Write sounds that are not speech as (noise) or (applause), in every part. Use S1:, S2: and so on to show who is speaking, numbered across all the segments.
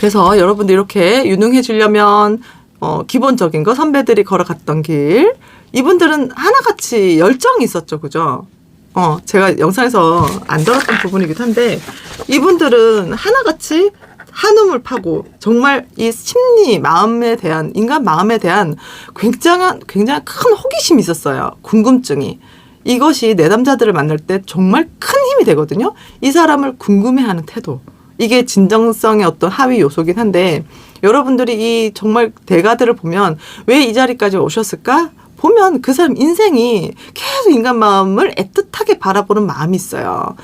S1: 그래서 여러분들 이렇게 유능해지려면 어, 기본적인 거 선배들이 걸어갔던 길 이분들은 하나같이 열정이 있었죠, 그죠? 어, 제가 영상에서 안 들었던 부분이기도 한데 이분들은 하나같이 한움을 파고 정말 이 심리 마음에 대한 인간 마음에 대한 굉장한 굉장히 큰 호기심이 있었어요. 궁금증이. 이것이 내담자들을 만날 때 정말 큰 힘이 되거든요. 이 사람을 궁금해하는 태도. 이게 진정성의 어떤 하위 요소긴 한데 여러분들이 이 정말 대가들을 보면 왜 이 자리까지 오셨을까? 보면 그 사람 인생이 계속 인간 마음을 애틋하게 바라보는 마음이 있어요.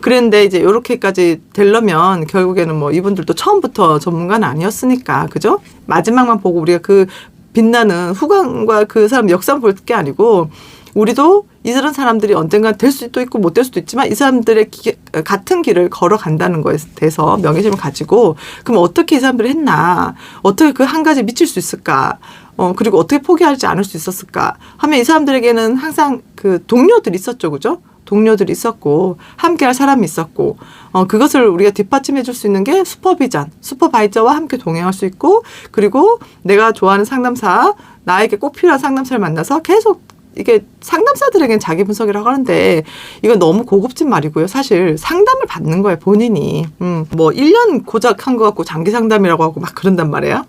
S1: 그런데 이제 요렇게까지 되려면 결국에는 뭐 이분들도 처음부터 전문가는 아니었으니까 그죠? 마지막만 보고 우리가 그 빛나는 후광과 그 사람 역사만 볼게 아니고 우리도 이런 사람들이 언젠가 될 수도 있고 못 될 수도 있지만 이 사람들의 기, 같은 길을 걸어간다는 거에 대해서 명예심을 가지고 그럼 어떻게 이 사람들이 했나? 어떻게 그 한 가지 미칠 수 있을까? 어 그리고 어떻게 포기하지 않을 수 있었을까? 하면 이 사람들에게는 항상 그 동료들이 있었죠. 그죠? 동료들이 있었고 함께할 사람이 있었고. 어 그것을 우리가 뒷받침해 줄 수 있는 게 슈퍼비전 슈퍼바이저와 함께 동행할 수 있고 그리고 내가 좋아하는 상담사 나에게 꼭 필요한 상담사를 만나서 계속 이게 상담사들에겐 자기 분석이라고 하는데 이건 너무 고급진 말이고요. 사실 상담을 받는 거예요, 본인이. 음, 뭐 1년 고작 한것 같고 장기 상담이라고 하고 막 그런단 말이에요.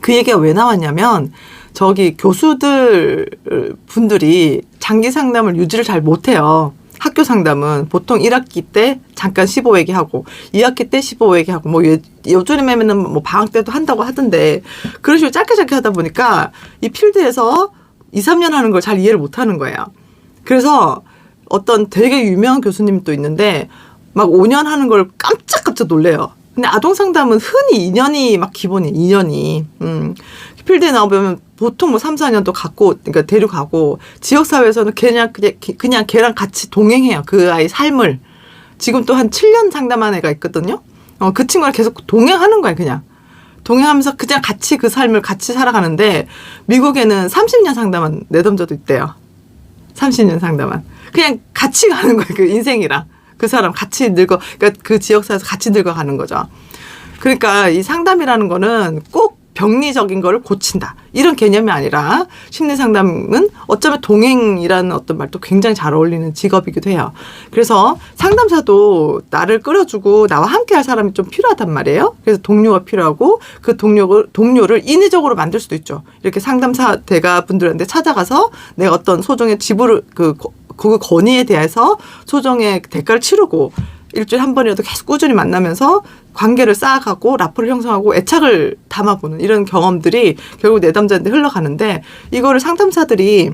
S1: 그 얘기가 왜 나왔냐면 저기 교수들 분들이 장기 상담을 유지를 잘 못해요. 학교 상담은 보통 1학기 때 잠깐 15회기 하고 2학기 때 15회기 하고 뭐 요- 요즘에는 뭐 방학 때도 한다고 하던데 그런 식으로 짧게 짧게 하다 보니까 이 필드에서 2, 3년 하는 걸 잘 이해를 못 하는 거예요. 그래서 어떤 되게 유명한 교수님도 있는데 막 5년 하는 걸 깜짝깜짝 놀래요. 근데 아동 상담은 흔히 2년이 막 기본이 2년이. 음. 필드에 나오면 보통 뭐 3, 4년도 갖고 그러니까 데려가고 지역 사회에서는 그냥 그냥 걔랑 같이 동행해요. 그 아이 삶을. 지금 또 한 7년 상담한 애가 있거든요. 어, 그 친구랑 계속 동행하는 거예요, 그냥. 동행하면서 그냥 같이 그 삶을 같이 살아가는데 미국에는 30년 상담한 내담자도 있대요. 30년 상담한. 그냥 같이 가는 거예요. 그 인생이랑. 그 사람 같이 늙어, 그러니까 그 지역사에서 같이 늙어가는 거죠. 그러니까 이 상담이라는 거는 꼭 병리적인 거를 고친다. 이런 개념이 아니라 심리 상담은 어쩌면 동행이라는 어떤 말도 굉장히 잘 어울리는 직업이기도 해요. 그래서 상담사도 나를 끌어주고 나와 함께 할 사람이 좀 필요하단 말이에요. 그래서 동료가 필요하고 그 동료를, 동료를 인위적으로 만들 수도 있죠. 이렇게 상담사 대가 분들한테 찾아가서 내가 어떤 소정의 지불을 그, 거- 그 건의에 대해서 소정의 대가를 치르고 일주일에 한 번이라도 계속 꾸준히 만나면서 관계를 쌓아가고 라포를 형성하고 애착을 담아보는 이런 경험들이 결국 내담자한테 흘러가는데 이거를 상담사들이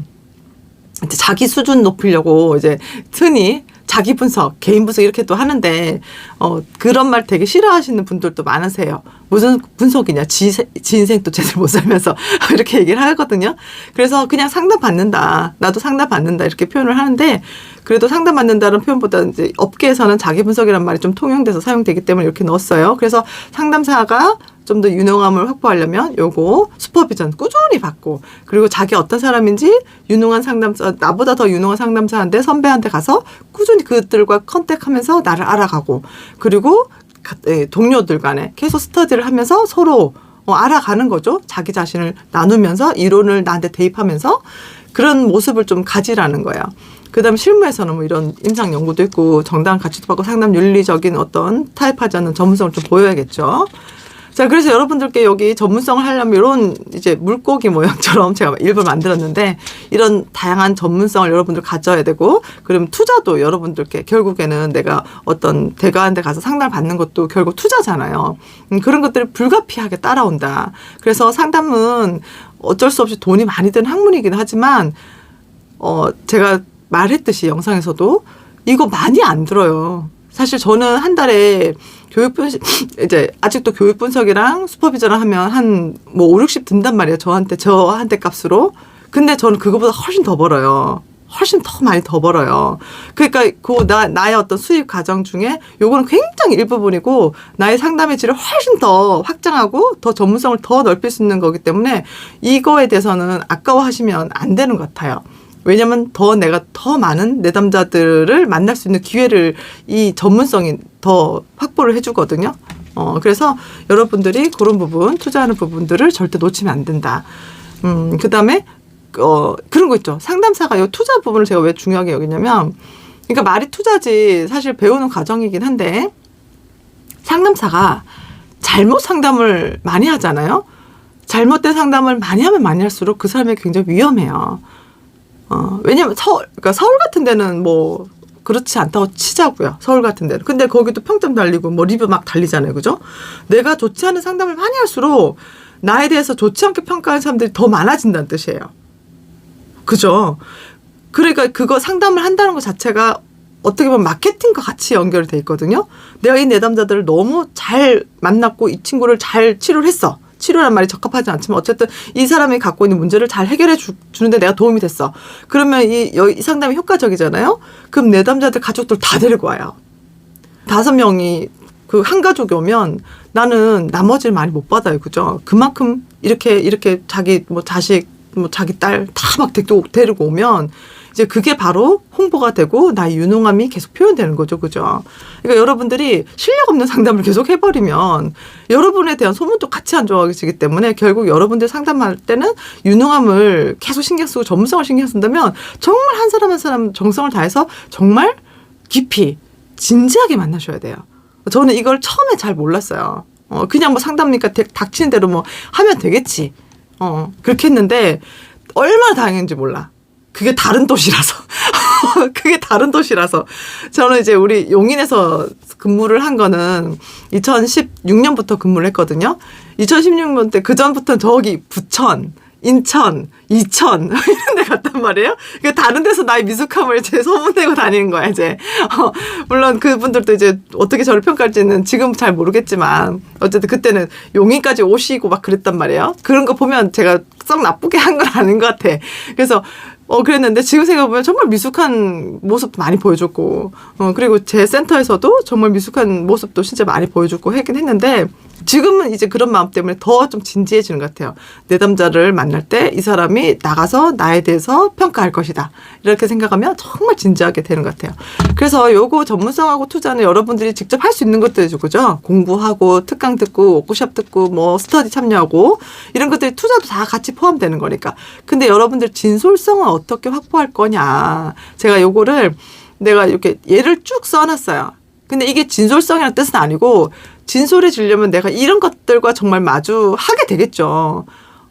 S1: 이제 자기 수준 높이려고 이제 흔히 자기 분석, 개인 분석 이렇게 또 하는데 어 그런 말 되게 싫어하시는 분들도 많으세요. 무슨 분석이냐? 지, 지 인생 또 제대로 못 살면서 (laughs) 이렇게 얘기를 하거든요. 그래서 그냥 상담 받는다. 나도 상담 받는다 이렇게 표현을 하는데 그래도 상담 받는다는 표현보다 이제 업계에서는 자기 분석이란 말이 좀 통용돼서 사용되기 때문에 이렇게 넣었어요. 그래서 상담사가 좀 더 유능함을 확보하려면 요거 슈퍼비전 꾸준히 받고 그리고 자기 어떤 사람인지 유능한 상담사 나보다 더 유능한 상담사한테 선배한테 가서 꾸준히 그들과 컨택하면서 나를 알아가고 그리고 가- 예, 동료들 간에 계속 스터디를 하면서 서로 어, 알아가는 거죠. 자기 자신을 나누면서 이론을 나한테 대입하면서 그런 모습을 좀 가지라는 거예요. 그다음 에 실무에서는 뭐 이런 임상 연구도 있고 정당한 가치도 받고 상담 윤리적인 어떤 타협하지 않는 전문성을 좀 보여야겠죠. 자, 그래서 여러분들께 여기 전문성을 하려면 이런 이제 물고기 모양처럼 (laughs) 제가 일부러 만들었는데 이런 다양한 전문성을 여러분들 가져야 되고 그럼 투자도 여러분들께 결국에는 내가 어떤 대가한테 가서 상담을 받는 것도 결국 투자잖아요. 음, 그런 것들이 불가피하게 따라온다. 그래서 상담은 어쩔 수 없이 돈이 많이 드는 학문이긴 하지만 어, 제가 말했듯이 영상에서도 이거 많이 안 들어요. 사실 저는 한 달에 교육 분석, (laughs) 이제 아직도 교육 분석이랑 슈퍼비전을 하면 한 뭐 5, 60 든단 말이에요. 저한테, 저한테 값으로. 근데 저는 그거보다 훨씬 더 벌어요. 훨씬 더 많이 더 벌어요. 그러니까 그 나, 나의 어떤 수입 과정 중에 요거는 굉장히 일부분이고 나의 상담의 질을 훨씬 더 확장하고 더 전문성을 더 넓힐 수 있는 거기 때문에 이거에 대해서는 아까워하시면 안 되는 것 같아요. 왜냐면 더 내가 더 많은 내담자들을 만날 수 있는 기회를 이 전문성이 더 확보를 해주거든요. 어, 그래서 여러분들이 그런 부분, 투자하는 부분들을 절대 놓치면 안 된다. 음, 그 다음에, 어, 그런 거 있죠. 상담사가 이 투자 부분을 제가 왜 중요하게 여기냐면, 그러니까 말이 투자지 사실 배우는 과정이긴 한데, 상담사가 잘못 상담을 많이 하잖아요. 잘못된 상담을 많이 하면 많이 할수록 그 사람이 굉장히 위험해요. 어, 왜냐면 서울, 그러니까 서울 같은 데는 뭐, 그렇지 않다고 치자고요. 서울 같은 데는. 근데 거기도 평점 달리고 뭐 리뷰 막 달리잖아요. 그죠? 내가 좋지 않은 상담을 많이 할수록 나에 대해서 좋지 않게 평가하는 사람들이 더 많아진다는 뜻이에요. 그죠? 그러니까 그거 상담을 한다는 것 자체가 어떻게 보면 마케팅과 같이 연결이 돼 있거든요. 내가 이 내담자들을 너무 잘 만났고 이 친구를 잘 치료를 했어. 치료란 말이 적합하지 않지만 어쨌든 이 사람이 갖고 있는 문제를 잘 해결해 주, 주는데 내가 도움이 됐어. 그러면 이, 여- 이 상담이 효과적이잖아요. 그럼 내담자들 가족들 다 데리고 와요. 다섯 명이 그 한 가족이 오면 나는 나머지를 많이 못 받아요. 그죠? 그만큼 이렇게 이렇게 자기 뭐 자식 뭐 자기 딸 다 막 데리고, 오면 이제 그게 바로 홍보가 되고 나의 유능함이 계속 표현되는 거죠. 그죠? 그러니까 여러분들이 실력 없는 상담을 계속 해버리면 여러분에 대한 소문도 같이 안 좋아지기 때문에 결국 여러분들 상담할 때는 유능함을 계속 신경 쓰고 전문성을 신경 쓴다면 정말 한 사람 한 사람 정성을 다해서 정말 깊이 진지하게 만나셔야 돼요. 저는 이걸 처음에 잘 몰랐어요. 어, 그냥 뭐 상담니까 대- 닥치는 대로 뭐 하면 되겠지. 어, 그렇게 했는데 얼마나 다행인지 몰라. 그게 다른 도시라서. (laughs) 그게 다른 도시라서. 저는 이제 우리 용인에서 근무를 한 거는 2016년부터 근무를 했거든요. 2016년 때 그전부터는 저기 부천, 인천, 이천 (laughs) 이런 데 갔단 말이에요. 그러니까 다른 데서 나의 미숙함을 제 소문내고 다니는 거야 이제. (laughs) 어, 물론 그분들도 이제 어떻게 저를 평가할지는 지금 잘 모르겠지만 어쨌든 그때는 용인까지 오시고 막 그랬단 말이에요. 그런 거 보면 제가 썩 나쁘게 한 건 아닌 것 같아. 그래서 어 그랬는데 지금 생각해보면 정말 미숙한 모습도 많이 보여줬고 어 그리고 제 센터에서도 정말 미숙한 모습도 진짜 많이 보여줬고 하긴 했는데 지금은 이제 그런 마음 때문에 더 좀 진지해지는 것 같아요. 내담자를 만날 때 이 사람이 나가서 나에 대해서 평가할 것이다. 이렇게 생각하면 정말 진지하게 되는 것 같아요. 그래서 요거 전문성하고 투자는 여러분들이 직접 할 수 있는 것들이죠. 그죠? 공부하고 특강 듣고 워크숍 듣고 뭐 스터디 참여하고 이런 것들이 투자도 다 같이 포함되는 거니까. 근데 여러분들 진솔성은 어떻게 확보할 거냐. 제가 요거를 내가 이렇게 예를 쭉 써놨어요. 근데 이게 진솔성이라는 뜻은 아니고 진솔해지려면 내가 이런 것들과 정말 마주하게 되겠죠.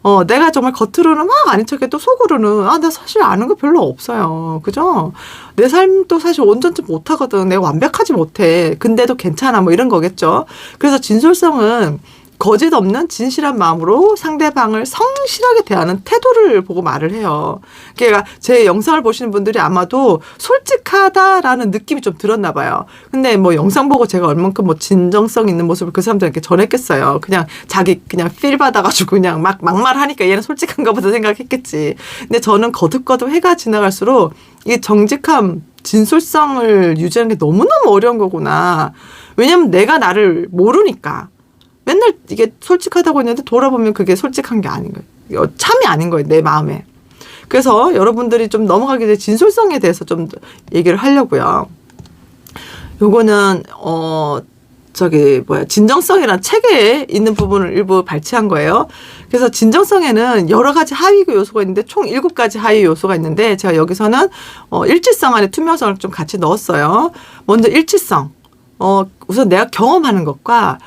S1: 어, 내가 정말 겉으로는 막 아닌 척해도 속으로는 아, 나 사실 아는 거 별로 없어요. 그죠? 내 삶도 사실 온전치 못하거든. 내가 완벽하지 못해. 근데도 괜찮아. 뭐 이런 거겠죠. 그래서 진솔성은 거짓 없는 진실한 마음으로 상대방을 성실하게 대하는 태도를 보고 말을 해요. 그러니까 제 영상을 보시는 분들이 아마도 솔직하다라는 느낌이 좀 들었나 봐요. 근데 뭐 영상 보고 제가 얼만큼 뭐 진정성 있는 모습을 그 사람들에게 전했겠어요. 그냥 자기 그냥 필 받아가지고 그냥 막 막말하니까 얘는 솔직한가 보다 생각했겠지. 근데 저는 거듭거듭 해가 지나갈수록 이 정직함, 진솔성을 유지하는 게 너무너무 어려운 거구나. 왜냐면 내가 나를 모르니까. 맨날 이게 솔직하다고 했는데 돌아보면 그게 솔직한 게 아닌 거예요. 어, 참이 아닌 거예요. 내 마음에. 그래서 여러분들이 좀 넘어가기 전에 진솔성에 대해서 좀 얘기를 하려고요. 요거는 어 저기 뭐야 진정성이란 책에 있는 부분을 일부 발췌한 거예요. 그래서 진정성에는 여러 가지 하위 요소가 있는데 총 일곱 가지 하위 요소가 있는데 제가 여기서는 어 일치성 안에 투명성을 좀 같이 넣었어요. 먼저 일치성. 어 우선 내가 경험하는 것과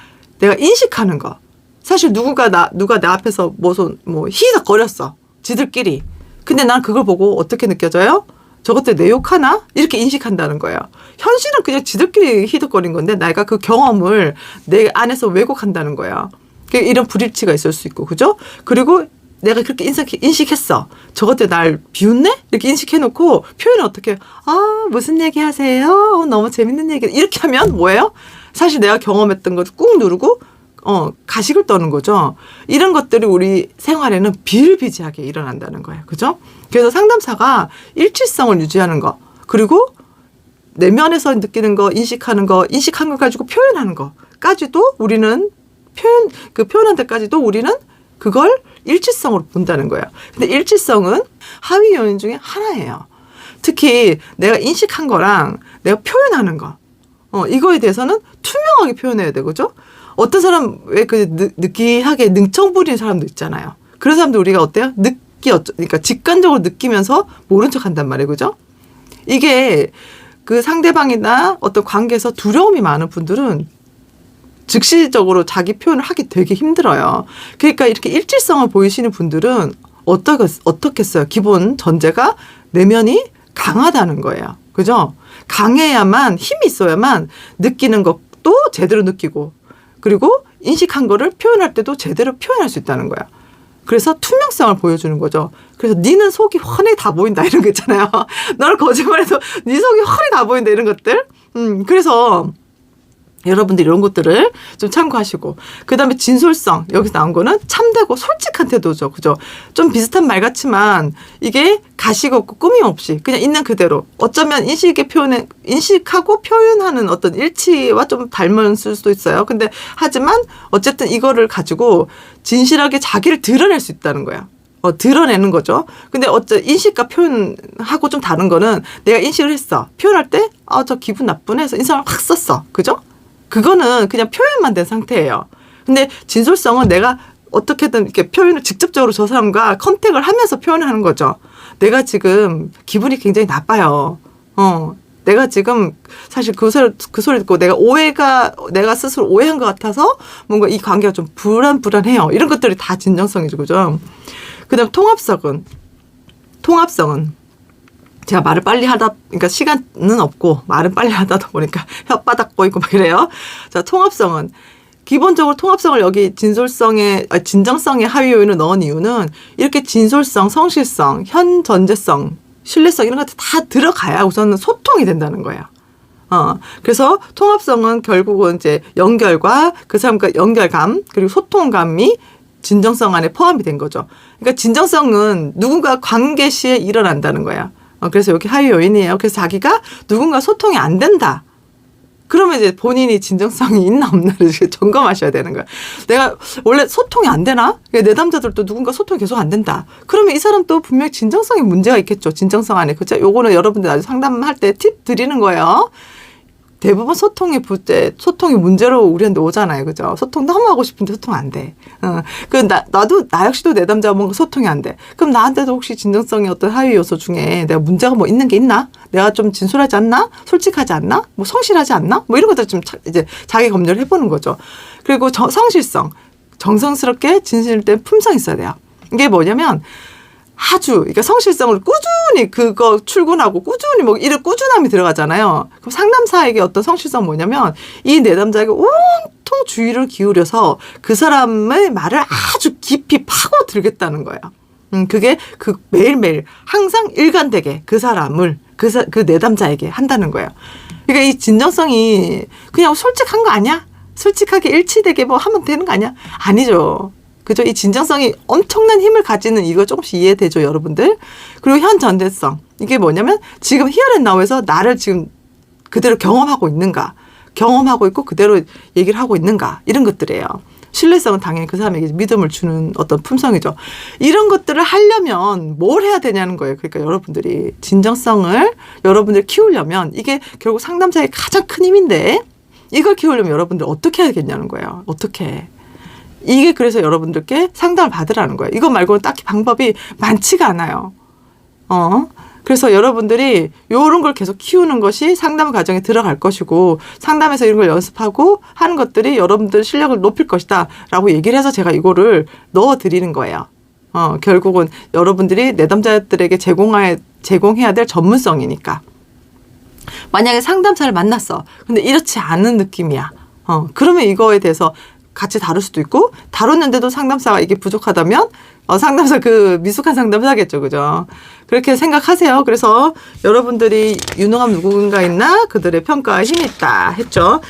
S1: 내가 인식하는 거. 사실 누군가 나 누가 내 앞에서 무슨 뭐 희덕거렸어. 지들끼리. 근데 난 그걸 보고 어떻게 느껴져요? 저것들 내 욕하나? 이렇게 인식한다는 거예요. 현실은 그냥 지들끼리 희덕거린 건데 내가 그 경험을 내 안에서 왜곡한다는 거예요. 그 이런 불일치가 있을 수 있고, 그죠? 그리고 내가 그렇게 인식, 인식 했어. 저것들 날 비웃네? 이렇게 인식해놓고 표현을 어떻게, 아, 무슨 얘기 하세요? 어, 너무 재밌는 얘기. 이렇게 하면 뭐예요? 사실 내가 경험했던 것을 꾹 누르고 어, 가식을 떠는 거죠. 이런 것들이 우리 생활에는 비일비재하게 일어난다는 거예요. 그죠? 그래서 상담사가 일치성을 유지하는 거, 그리고 내면에서 느끼는 거, 인식하는 거, 인식한 걸 가지고 표현하는 거까지도 우리는 표현, 그 표현한 데까지도 우리는 그걸 일치성으로 본다는 거예요. 근데 일치성은 하위 요인 중에 하나예요. 특히 내가 인식한 거랑 내가 표현하는 거, 어, 이거에 대해서는 투명하게 표현해야 되죠. 어떤 사람 왜 그 느끼하게 능청 부리는 사람도 있잖아요. 그런 사람들 우리가 어때요? 느끼 어 그러니까 직관적으로 느끼면서 모른 척 한단 말이에요. 그죠? 이게 그 상대방이나 어떤 관계에서 두려움이 많은 분들은 즉시적으로 자기 표현을 하기 되게 힘들어요. 그러니까 이렇게 일질성을 보이시는 분들은 어떻게, 어떻겠어요? 기본 전제가 내면이 강하다는 거예요. 그죠? 강해야만, 힘이 있어야만 느끼는 것도 제대로 느끼고, 그리고 인식한 거를 표현할 때도 제대로 표현할 수 있다는 거야. 그래서 투명성을 보여주는 거죠. 그래서 니는 속이 훤히 다 보인다 이런 거 있잖아요. (laughs) 너를 거짓말해서 네 속이 훤히 다 보인다 이런 것들. 음, 그래서 여러분들 이런 것들을 좀 참고하시고 그다음에 진솔성 여기서 나온 거는 참되고 솔직한 태도죠 그죠 좀 비슷한 말 같지만 이게 가식 없고 꾸밈 없이 그냥 있는 그대로 어쩌면 인식의 표현에 인식하고 표현하는 어떤 일치와 좀 닮은 수도 있어요 근데 하지만 어쨌든 이거를 가지고 진실하게 자기를 드러낼 수 있다는 거야 어, 드러내는 거죠. 근데 어째 인식과 표현하고 좀 다른 거는 내가 인식을 했어. 표현할 때, 아, 저 기분 나쁘네 해서 인상을 확 썼어. 그죠? 그거는 그냥 표현만 된 상태예요. 근데 진솔성은 내가 어떻게든 이렇게 표현을 직접적으로 저 사람과 컨택을 하면서 표현을 하는 거죠. 내가 지금 기분이 굉장히 나빠요. 어. 내가 지금 사실 그 소리, 그 소리 듣고 내가 오해가, 내가 스스로 오해한 것 같아서 뭔가 이 관계가 좀 불안불안해요. 이런 것들이 다 진정성이죠. 그죠? 그 다음 통합성은, 통합성은 제가 말을 빨리 하다, 그러니까 시간은 없고 말은 빨리 하다 보니까 (laughs) 혓바닥 보이고 막 이래요. 자, 통합성은 기본적으로 통합성을 여기 진솔성의 아, 진정성의 하위 요인을 넣은 이유는 이렇게 진솔성, 성실성, 현전제성, 신뢰성 이런 것들 다 들어가야 우선은 소통이 된다는 거예요. 어, 그래서 통합성은 결국은 이제 연결과 그 사람과 연결감 그리고 소통감이 진정성 안에 포함이 된 거죠. 그러니까 진정성은 누군가 관계 시에 일어난다는 거야. 어, 그래서 여기 하위 요인이에요. 그래서 자기가 누군가 소통이 안 된다. 그러면 이제 본인이 진정성이 있나 없나를 (laughs) 점검하셔야 되는 거야. 내가 원래 소통이 안 되나? 내담자들도 누군가 소통이 계속 안 된다. 그러면 이 사람도 분명히 진정성이 문제가 있겠죠. 진정성 안에. 그죠? 요거는 여러분들 나중에 상담할 때 팁 드리는 거예요. 대부분 소통이 부재, 소통이 문제로 우리한테 오잖아요. 그죠? 소통 너무 하고 싶은데 소통 안 돼. 어. 그, 나, 나도, 나 역시도 내담자 뭔가 소통이 안 돼. 그럼 나한테도 혹시 진정성의 어떤 하위 요소 중에 내가 문제가 뭐 있는 게 있나? 내가 좀 진솔하지 않나? 솔직하지 않나? 뭐 성실하지 않나? 뭐 이런 것들 좀 차, 이제 자기 검열을 해보는 거죠. 그리고 저, 성실성. 정성스럽게 진실된 품성 있어야 돼요. 이게 뭐냐면, 아주 그러니까 성실성을 꾸준히 그거 출근하고 꾸준히 뭐 이런 꾸준함이 들어가잖아요. 그럼 상담사에게 어떤 성실성 뭐냐면 이 내담자에게 온통 주의를 기울여서 그 사람의 말을 아주 깊이 파고 들겠다는 거예요. 음, 그게 그 매일매일 항상 일관되게 그 사람을 그, 사, 그 내담자에게 한다는 거예요. 그러니까 이 진정성이 그냥 솔직한 거 아니야? 솔직하게 일치되게 뭐 하면 되는 거 아니야? 아니죠. 그죠? 이 진정성이 엄청난 힘을 가지는 이거 조금씩 이해되죠, 여러분들? 그리고 현전대성. 이게 뭐냐면 지금 히어앤나우에서 나를 지금 그대로 경험하고 있는가? 경험하고 있고 그대로 얘기를 하고 있는가? 이런 것들이에요. 신뢰성은 당연히 그 사람에게 믿음을 주는 어떤 품성이죠. 이런 것들을 하려면 뭘 해야 되냐는 거예요. 그러니까 여러분들이 진정성을 여러분들 키우려면 이게 결국 상담사의 가장 큰 힘인데 이걸 키우려면 여러분들 어떻게 해야겠냐는 거예요. 어떻게. 이게 그래서 여러분들께 상담을 받으라는 거예요. 이거 말고는 딱히 방법이 많지가 않아요. 어. 그래서 여러분들이 요런 걸 계속 키우는 것이 상담 과정에 들어갈 것이고 상담에서 이런 걸 연습하고 하는 것들이 여러분들 실력을 높일 것이다 라고 얘기를 해서 제가 이거를 넣어 드리는 거예요. 어, 결국은 여러분들이 내담자들에게 제공해, 제공해야 될 전문성이니까. 만약에 상담사를 만났어. 근데 이렇지 않은 느낌이야. 어, 그러면 이거에 대해서 같이 다룰 수도 있고 다뤘는데도 상담사가 이게 부족하다면 어, 상담사 그 미숙한 상담사겠죠, 그죠? 그렇게 생각하세요. 그래서 여러분들이 유능한 누군가 있나 그들의 평가에 힘이 있다 했죠.